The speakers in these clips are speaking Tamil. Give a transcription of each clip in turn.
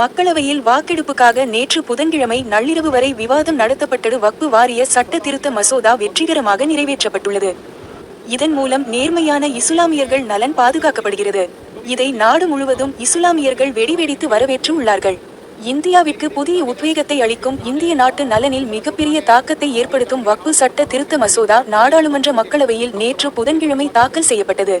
மக்களவையில் வாக்கெடுப்புக்காக நேற்று புதன்கிழமை நள்ளிரவு வரை விவாதம் நடத்தப்பட்டது வக்பு வாரிய சட்ட திருத்த மசோதா வெற்றிகரமாக நிறைவேற்றப்பட்டுள்ளது. இதன் மூலம் நேர்மையான இசுலாமியர்கள் நலன் பாதுகாக்கப்படுகிறது. இதை நாடு முழுவதும் இஸ்லாமியர்கள் வெடிவெடித்து வரவேற்று உள்ளார்கள் இந்தியாவிற்கு புதிய உத்வேகத்தை அளிக்கும் இந்திய நாட்டு நலனில் மிகப்பெரிய தாக்கத்தை ஏற்படுத்தும் வக்பு சட்ட திருத்த மசோதா நாடாளுமன்ற மக்களவையில் நேற்று புதன்கிழமை தாக்கல் செய்யப்பட்டது.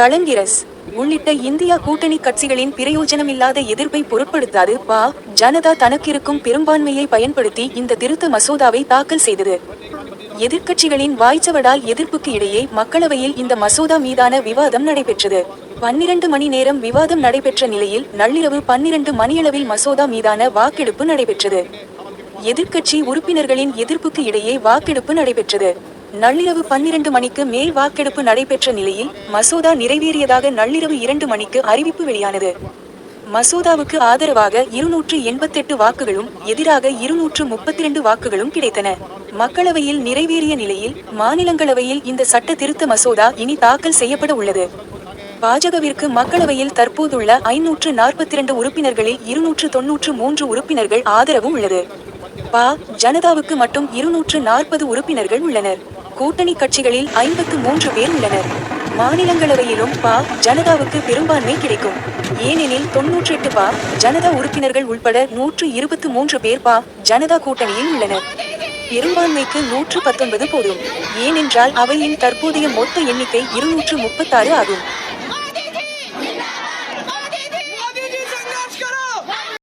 கலங்கிரஸ் உள்ளிட்ட இந்தியா கூட்டணி கட்சிகளின் பிரயோஜனமில்லாத எதிர்ப்பை பொருட்படுத்தாது. பா. ஜனதா தனக்கிருக்கும் பெரும்பான்மையை பயன்படுத்தி இந்த திருத்த மசோதாவை தாக்கல் செய்தது. எதிர்க்கட்சிகளின் வாய்ச்சவடால் எதிர்ப்புக்கு இடையே மக்களவையில் இந்த மசோதா மீதான விவாதம் நடைபெற்றது. பன்னிரண்டு மணி நேரம் விவாதம் நடைபெற்ற நிலையில் நள்ளிரவு பன்னிரண்டு மணியளவில் மசோதா மீதான வாக்கெடுப்பு நடைபெற்றது. எதிர்க்கட்சி உறுப்பினர்களின் எதிர்ப்புக்கு இடையே வாக்கெடுப்பு நடைபெற்றது. நள்ளிரவு பன்னிரண்டு மணிக்கு மேல் வாக்கெடுப்பு நடைபெற்ற நிலையில் மசோதா நிறைவேறியதாக நள்ளிரவு இரண்டு மணிக்கு அறிவிப்பு வெளியானது. மசோதாவுக்கு ஆதரவாக இருநூற்று எண்பத்தெட்டு வாக்குகளும் எதிராக இருநூற்று முப்பத்திரண்டு வாக்குகளும் கிடைத்தன. மக்களவையில் நிறைவேறிய நிலையில் மாநிலங்களவையில் இந்த சட்ட திருத்த மசோதா இனி தாக்கல் செய்யப்பட உள்ளது. பாஜகவிற்கு மக்களவையில் தற்போதுள்ள ஐநூற்று நாற்பத்தி இரண்டு உறுப்பினர்களில் இருநூற்று தொன்னூற்று மூன்று உறுப்பினர்கள் ஆதரவு உள்ளது. பா. ஜனதாவுக்கு மட்டும் இருநூற்று நாற்பது உறுப்பினர்கள் உள்ளனர். கூட்டணி கட்சிகளில் ஐம்பத்து மூன்று பேர் உள்ளனர். மாநிலங்களவையிலும் பா ஜனதாவுக்கு பெரும்பான்மை கிடைக்கும். ஏனெனில் தொன்னூற்றி எட்டு பா ஜனதா உறுப்பினர்கள் உட்பட நூற்று இருபத்து மூன்று பேர் பா ஜனதா கூட்டணியில் உள்ளனர். பெரும்பான்மைக்கு நூற்று பத்தொன்பது போதும். ஏனென்றால் அவையின் தற்போதைய மொத்த எண்ணிக்கை இருநூற்று முப்பத்தாறு ஆகும்.